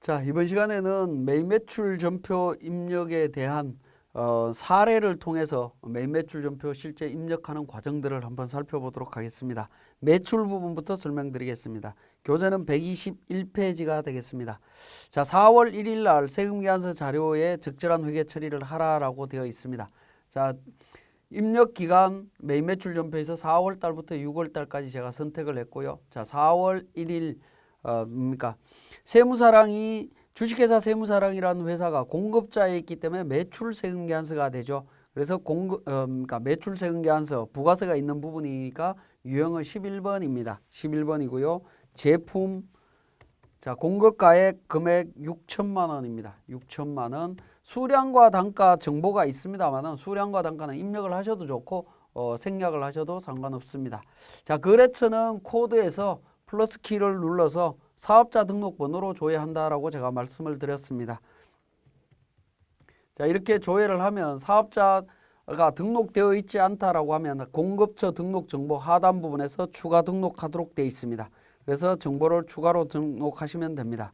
자, 이번 시간에는 매일 매출 전표 입력에 대한 어, 사례를 통해서 매일 매출 전표 실제 입력하는 과정들을 한번 살펴보도록 하겠습니다. 매출 부분부터 설명드리겠습니다. 교재는 121페이지가 되겠습니다. 자, 4월 1일 날 세금계산서 자료에 적절한 회계 처리를 하라라고 되어 있습니다. 자, 입력 기간 매일 매출 전표에서 4월 달부터 6월 달까지 제가 선택을 했고요. 자, 4월 1일 어, 뭡니까? 세무사랑이 주식회사 세무사랑이라는 회사가 공급자에 있기 때문에 매출 세금 계산서가 되죠. 그래서 공급 어, 그러니까 매출 세금 계산서 부가세가 있는 부분이니까 유형은 11번입니다. 11번이고요. 제품 자, 공급가액 금액 6천만 원입니다. 6천만 원. 수량과 단가 정보가 있습니다만은 수량과 단가는 입력을 하셔도 좋고 어, 생략을 하셔도 상관없습니다. 자, 거래처는 코드에서 플러스 키를 눌러서 사업자 등록번호로 조회한다라고 제가 말씀을 드렸습니다. 자, 이렇게 조회를 하면 사업자가 등록되어 있지 않다라고 하면 공급처 등록 정보 하단 부분에서 추가 등록하도록 되어 있습니다. 그래서 정보를 추가로 등록하시면 됩니다.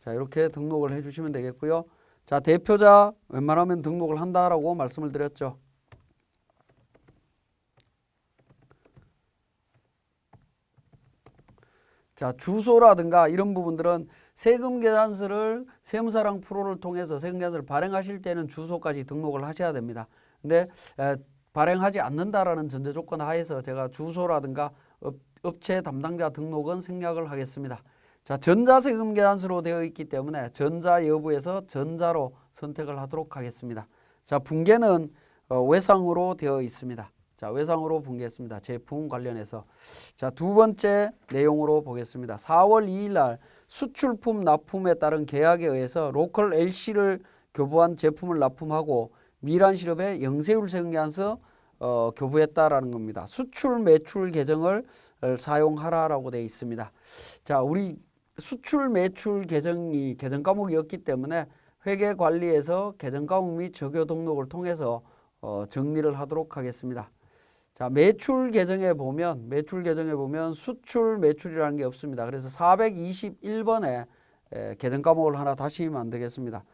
자, 이렇게 등록을 해 주시면 되겠고요. 자, 대표자 웬만하면 등록을 한다라고 말씀을 드렸죠. 자, 주소라든가 이런 부분들은 세금 계산서를 세무사랑 프로를 통해서 세금 계산서를 발행하실 때는 주소까지 등록을 하셔야 됩니다. 근데 에, 발행하지 않는다라는 전제 조건 하에서 제가 주소라든가 업, 업체 담당자 등록은 생략을 하겠습니다. 자, 전자세금 계산서로 되어 있기 때문에 전자 여부에서 전자로 선택을 하도록 하겠습니다. 자, 붕괴는 어, 외상으로 되어 있습니다. 자, 외상으로 붕괴했습니다. 제품 관련해서. 자, 두 번째 내용으로 보겠습니다. 4월 2일 날 수출품 납품에 따른 계약에 의해서 로컬 LC를 교부한 제품을 납품하고 미란 실업에 영세율 세금계산서 어, 교부했다라는 겁니다. 수출 매출 계정을 어, 사용하라라고 되어 있습니다. 자, 우리 수출 매출 계정이 계정 과목이었기 때문에 회계 관리에서 계정 과목 및 적요 등록을 통해서 어, 정리를 하도록 하겠습니다. 자, 매출 계정에 보면 매출 계정에 보면 수출 매출이라는 게 없습니다. 그래서 421번에 에, 계정 과목을 하나 다시 만들겠습니다.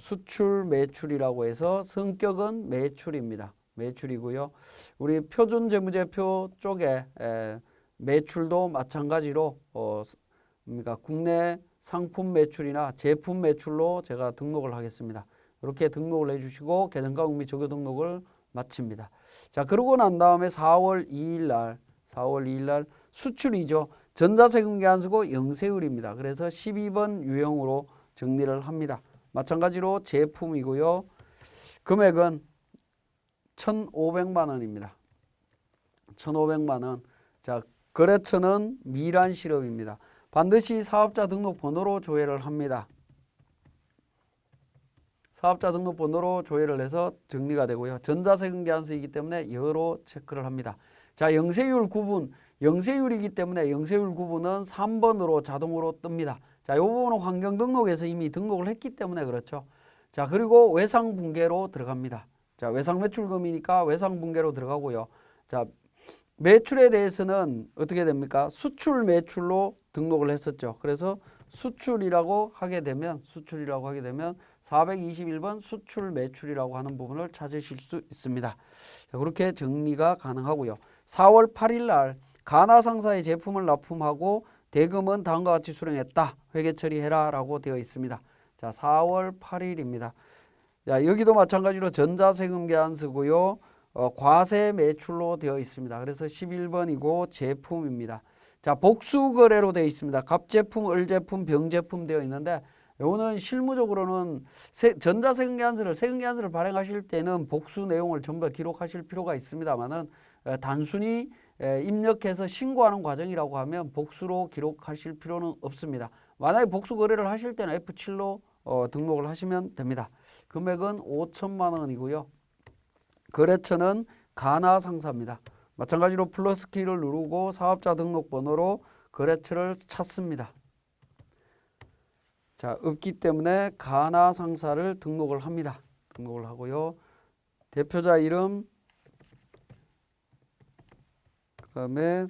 수출 매출이라고 해서 성격은 매출입니다. 매출이고요. 우리 표준 재무제표 쪽에 에, 매출도 마찬가지로 어, 그러니까 국내 상품 매출이나 제품 매출로 제가 등록을 하겠습니다. 이렇게 등록을 해주시고 계정 과목 및 적요 등록을 마칩니다. 자, 그러고 난 다음에 4월 2일 날, 4월 2일 날 수출이죠. 전자세금 계산서고 영세율입니다. 그래서 12번 유형으로 정리를 합니다. 마찬가지로 제품이고요. 금액은 1,500만 원입니다. 1,500만 원. 자, 거래처는 미란 실업입니다. 반드시 사업자 등록 번호로 조회를 합니다. 사업자 등록 번호로 조회를 해서 정리가 되고요. 전자세금 계산서이기 때문에 여로 체크를 합니다. 자, 영세율 구분, 영세율이기 때문에 영세율 구분은 3번으로 자동으로 뜹니다. 자, 이 부분은 환경 등록에서 이미 등록을 했기 때문에 그렇죠. 자, 그리고 외상 분계로 들어갑니다. 자, 외상 매출금이니까 외상 분계로 들어가고요. 자, 매출에 대해서는 어떻게 됩니까? 수출 매출로 등록을 했었죠. 그래서 수출이라고 하게 되면 수출이라고 하게 되면 421번 수출 매출이라고 하는 부분을 찾으실 수 있습니다. 자, 그렇게 정리가 가능하고요. 4월 8일 날 가나 상사의 제품을 납품하고 대금은 다음과 같이 수령했다. 회계 처리해라 라고 되어 있습니다. 자, 4월 8일입니다. 자, 여기도 마찬가지로 전자세금 계산서고요. 어, 과세 매출로 되어 있습니다. 그래서 11번이고 제품입니다. 자, 복수 거래로 되어 있습니다. 갑제품, 을제품, 병제품 되어 있는데 요거는 실무적으로는 세, 전자세금계산서를 세금계산서를 발행하실 때는 복수 내용을 전부 다 기록하실 필요가 있습니다만은 에, 단순히 에, 입력해서 신고하는 과정이라고 하면 복수로 기록하실 필요는 없습니다. 만약에 복수 거래를 하실 때는 F7로 어, 등록을 하시면 됩니다. 금액은 5천만 원이고요. 거래처는 가나 상사입니다. 마찬가지로 플러스 키를 누르고 사업자 등록 번호로 거래처를 찾습니다. 자, 없기 때문에 가나 상사를 등록을 합니다. 등록을 하고요. 대표자 이름 그다음에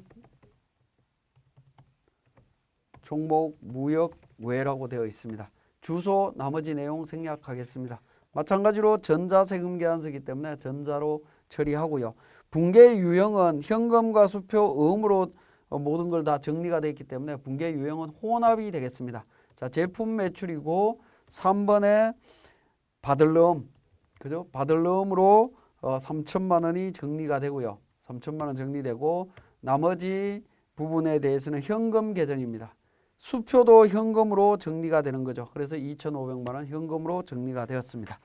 종목 무역 외라고 되어 있습니다. 주소 나머지 내용 생략하겠습니다. 마찬가지로 전자 세금 계산서이기 때문에 전자로 처리하고요. 붕괴 유형은 현금과 수표 음으로 어, 모든 걸 다 정리가 되어 있기 때문에 붕괴 유형은 혼합이 되겠습니다. 자, 제품 매출이고 3번에 받을름 그죠? 받을름으로 어, 3천만 원이 정리가 되고요. 3천만 원 정리되고 나머지 부분에 대해서는 현금 계정입니다. 수표도 현금으로 정리가 되는 거죠. 그래서 2,500만 원 현금으로 정리가 되었습니다.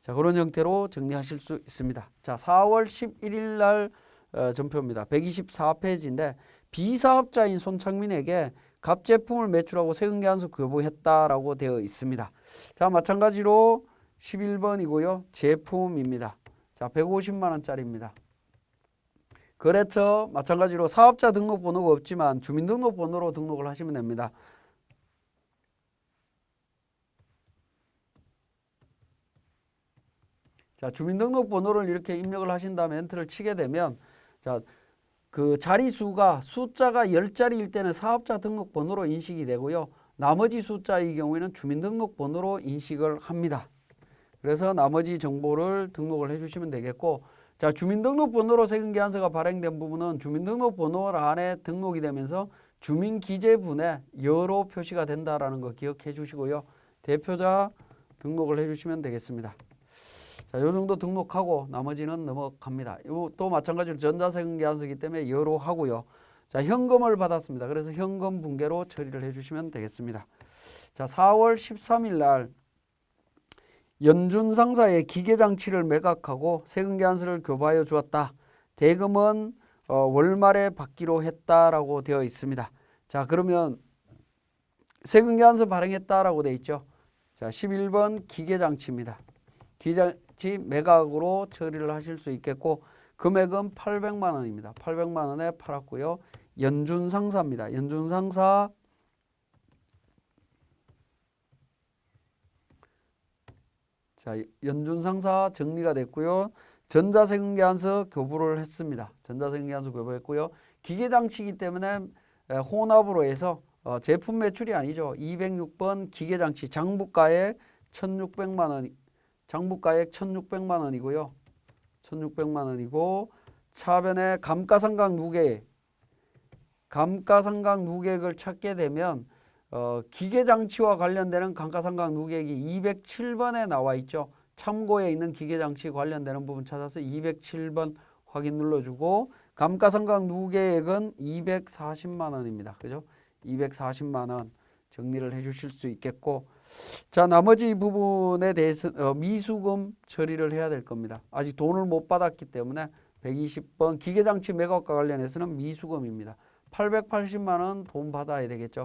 자, 그런 형태로 정리하실 수 있습니다. 자, 4월 11일 날 어, 전표입니다. 124페이지인데 비사업자인 손창민에게 갑제품을 매출하고 세금계산서 교부했다라고 되어 있습니다. 자, 마찬가지로 11번이고요. 제품입니다. 자, 150만 원짜리입니다. 거래처 마찬가지로 사업자 등록번호가 없지만 주민등록번호로 등록을 하시면 됩니다. 자, 주민등록번호를 이렇게 입력을 하신 다음에 엔터를 치게 되면 자, 그 자리수가 숫자가 10자리일 때는 사업자 등록번호로 인식이 되고요. 나머지 숫자의 경우에는 주민등록번호로 인식을 합니다. 그래서 나머지 정보를 등록을 해주시면 되겠고 자 주민등록번호로 세금계산서가 발행된 부분은 주민등록번호 안에 등록이 되면서 주민기재분에 여로 표시가 된다라는 거 기억해 주시고요. 대표자 등록을 해주시면 되겠습니다. 자, 요 정도 등록하고 나머지는 넘어갑니다. 요또 마찬가지로 전자세금계산서이기 때문에 여로 하고요. 자, 현금을 받았습니다. 그래서 현금 붕괴로 처리를 해 주시면 되겠습니다. 자, 4월 13일 날 연준 상사의 기계 장치를 매각하고 세금 계산서를 교부하여 주었다. 대금은 어, 월말에 받기로 했다라고 되어 있습니다. 자, 그러면 세금 계산서 발행했다라고 되어 있죠. 자, 11번 기계 장치입니다. 기계 장치 매각으로 처리를 하실 수 있겠고 금액은 800만 원입니다. 800만 원에 팔았고요. 연준 상사입니다. 연준 상사 자, 연준 상사 정리가 됐고요. 전자세금계산서 교부를 했습니다. 전자세금계산서 교부했고요. 기계장치이기 때문에 에, 혼합으로 해서 어, 제품 매출이 아니죠. 206번 기계장치 장부가액 1,600만 원, 장부가액 1,600만 원이고요. 1,600만 원이고 차변에 감가상각 누계, 감가상각 누계액을 찾게 되면 어, 기계장치와 관련되는 감가상각 누계액이 207번에 나와 있죠. 참고에 있는 기계장치 관련되는 부분 찾아서 207번 확인 눌러주고 감가상각 누계액은 240만 원입니다. 그죠? 240만 원 정리를 해 주실 수 있겠고 자 나머지 부분에 대해서 어, 미수금 처리를 해야 될 겁니다. 아직 돈을 못 받았기 때문에 120번 기계장치 매각과 관련해서는 미수금입니다. 880만 원 돈 받아야 되겠죠.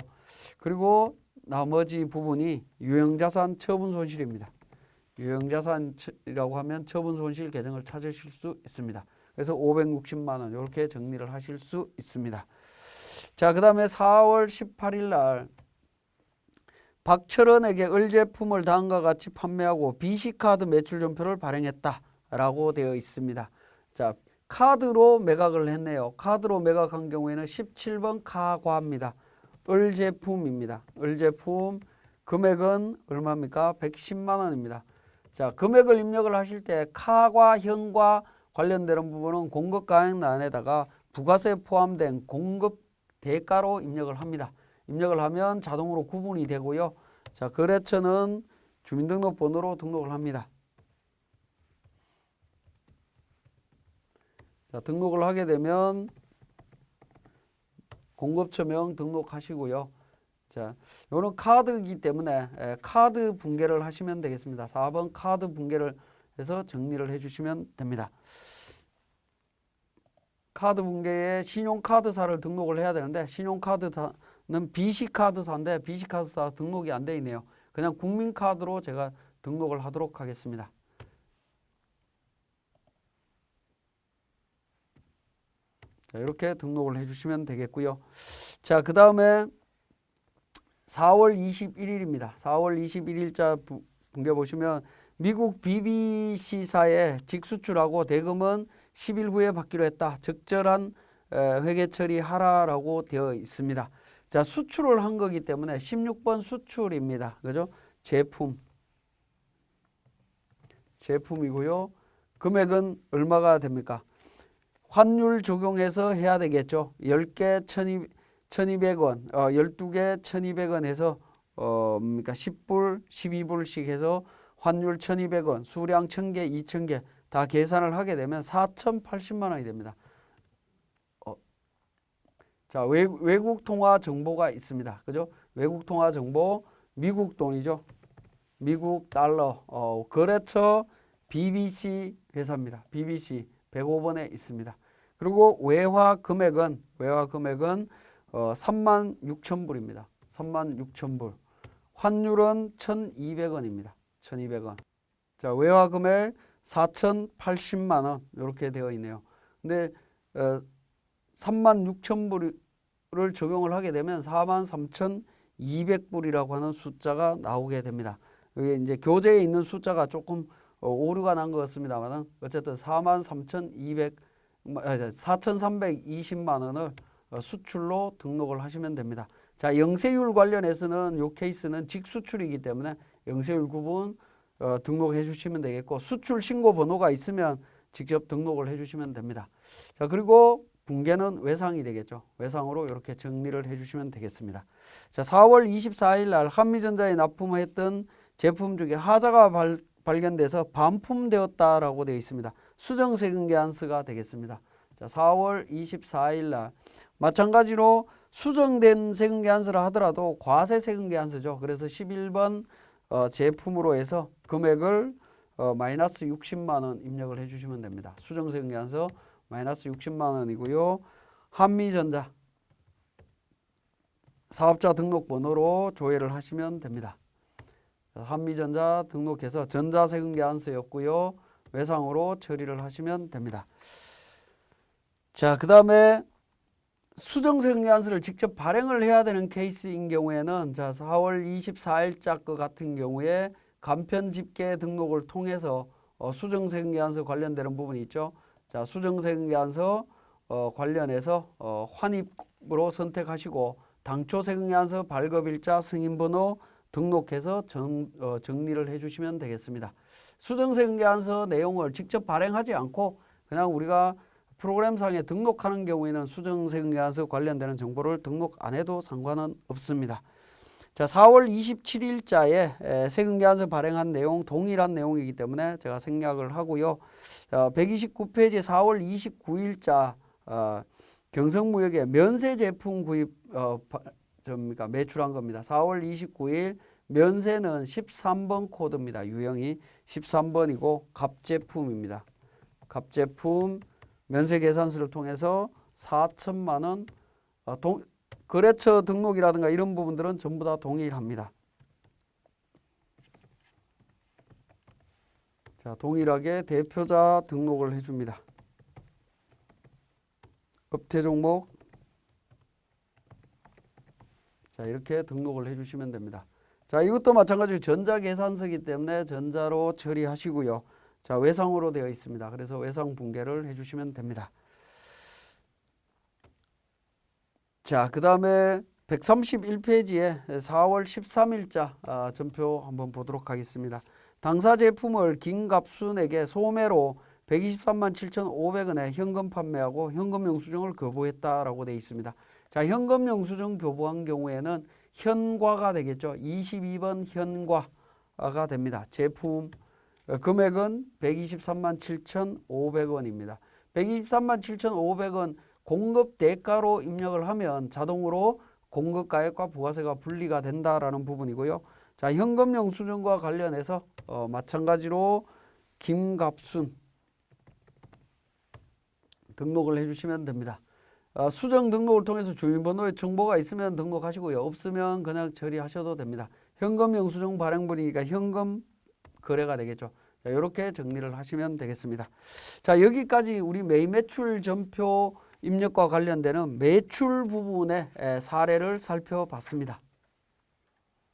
그리고 나머지 부분이 유형자산 처분 손실입니다. 유형자산이라고 하면 처분 손실 계정을 찾으실 수 있습니다. 그래서 560만 원 이렇게 정리를 하실 수 있습니다. 자, 그 다음에 4월 18일 날 박철원에게 을 제품을 다음과 같이 판매하고 BC카드 매출 전표를 발행했다 라고 되어 있습니다. 자, 카드로 매각을 했네요. 카드로 매각한 경우에는 17번 카과입니다. 을 제품입니다. 을 제품 금액은 얼마입니까? 110만 원입니다. 자, 금액을 입력을 하실 때 카과 현과 관련되는 부분은 공급 가액란에다가 부가세 포함된 공급 대가로 입력을 합니다. 입력을 하면 자동으로 구분이 되고요. 자, 거래처는 주민등록번호로 등록을 합니다. 자, 등록을 하게 되면 공급처명 등록하시고요. 자, 요는 카드이기 때문에 에, 카드 붕괴를 하시면 되겠습니다. 4번 카드 붕괴를 해서 정리를 해 주시면 됩니다. 카드 붕괴에 신용카드사를 등록을 해야 되는데 신용카드사 는 BC카드사인데 BC카드사 등록이 안 돼 있네요. 그냥 국민카드로 제가 등록을 하도록 하겠습니다. 자, 이렇게 등록을 해주시면 되겠고요. 자, 그 다음에 4월 21일입니다. 4월 21일자 붕괴 보시면 미국 BBC사에 직수출하고 대금은 10일 후에 받기로 했다. 적절한 회계 처리 하라라고 되어 있습니다. 자, 수출을 한 거기 때문에 16번 수출입니다. 그죠? 제품. 제품이고요. 금액은 얼마가 됩니까? 환율 적용해서 해야 되겠죠. 10개 1200원, 어, 12개 1200원 해서 어, 뭡니까? 10불, 12불씩 해서 환율 1200원, 수량 1000개, 2000개 다 계산을 하게 되면 4080만 원이 됩니다. 어, 자, 외, 외국 통화 정보가 있습니다. 그죠? 외국 통화 정보 미국 돈이죠. 미국 달러 어, 거래처 BBC 회사입니다. BBC 105번에 있습니다. 그리고 외화 금액은 외화 금액은 어, 3만 6천 불입니다. 3만 6천 불. 환율은 1,200원입니다. 1,200원. 자, 외화 금액 4,080만 원 이렇게 되어 있네요. 근데 어, 3만 6천 불을 적용을 하게 되면 4만 3,200불이라고 하는 숫자가 나오게 됩니다. 여기 이제 교재에 있는 숫자가 조금 어, 오류가 난 것 같습니다만 어쨌든 4만 3,200 4,320만 원을 어, 수출로 등록을 하시면 됩니다. 자, 영세율 관련해서는 요 케이스는 직수출이기 때문에 영세율 구분 어, 등록해 주시면 되겠고 수출 신고 번호가 있으면 직접 등록을 해 주시면 됩니다. 자, 그리고 붕괴는 외상이 되겠죠. 외상으로 이렇게 정리를 해 주시면 되겠습니다. 자, 4월 24일 날 한미전자에 납품했던 제품 중에 하자가 발, 발견돼서 반품되었다라고 되어 있습니다. 수정 세금 계한서가 되겠습니다. 자, 4월 24일 날 마찬가지로 수정된 세금 계한서를 하더라도 과세 세금 계한서죠. 그래서 11번 어, 제품으로 해서 금액을 어, 마이너스 60만 원 입력을 해 주시면 됩니다. 수정 세금 계한서 마이너스 60만 원이고요. 한미전자 사업자 등록 번호로 조회를 하시면 됩니다. 한미전자 등록해서 전자세금 계한서였고요. 외상으로 처리를 하시면 됩니다. 자, 그 다음에 수정세금 계한서를 직접 발행을 해야 되는 케이스인 경우에는 자, 4월 24일자 것 같은 경우에 간편 집계 등록을 통해서 어, 수정세금 계한서 관련되는 부분이 있죠. 자, 수정세금 계한서 어, 관련해서 어, 환입으로 선택하시고 당초 계한서 발급일자 승인번호 등록해서 정, 어, 정리를 해주시면 되겠습니다. 수정세금 계한서 내용을 직접 발행하지 않고 그냥 우리가 프로그램상에 등록하는 경우에는 수정세금 계한서 관련되는 정보를 등록 안 해도 상관은 없습니다. 자, 4월 27일자에 세금 계한서 발행한 내용 동일한 내용이기 때문에 제가 생략을 하고요. 어, 129페이지 4월 29일자 어, 경성무역의 면세 제품 구입 어, 접니까 매출한 겁니다. 4월 29일 면세는 13번 코드입니다. 유형이 13번이고 갑제품입니다. 갑제품 면세 계산서를 통해서 4천만 원 어, 동, 거래처 등록이라든가 이런 부분들은 전부 다 동일합니다. 자, 동일하게 대표자 등록을 해줍니다. 업태 종목 자 이렇게 등록을 해주시면 됩니다. 자 이것도 마찬가지로 전자계산서이기 때문에 전자로 처리하시고요. 자 외상으로 되어 있습니다. 그래서 외상 붕괴를 해주시면 됩니다. 자 그 다음에 131페이지에 4월 13일자 아, 전표 한번 보도록 하겠습니다. 당사 제품을 김갑순에게 소매로 123만 7,500원에 현금 판매하고 현금 영수증을 거부했다라고 되어 있습니다. 자, 현금 영수증 교부한 경우에는 현과가 되겠죠. 22번 현과가 됩니다. 제품 어, 금액은 123만 7,500원입니다. 123만 7,500원 공급 대가로 입력을 하면 자동으로 공급 가액과 부가세가 분리가 된다라는 부분이고요. 자, 현금 영수증과 관련해서 어, 마찬가지로 김갑순 등록을 해주시면 됩니다. 어, 수정 등록을 통해서 주민번호에 정보가 있으면 등록하시고요. 없으면 그냥 처리하셔도 됩니다. 현금 영수증 발행분이니까 현금 거래가 되겠죠. 자, 이렇게 정리를 하시면 되겠습니다. 자, 여기까지 우리 매일 매출 전표 입력과 관련되는 매출 부분의 에, 사례를 살펴봤습니다.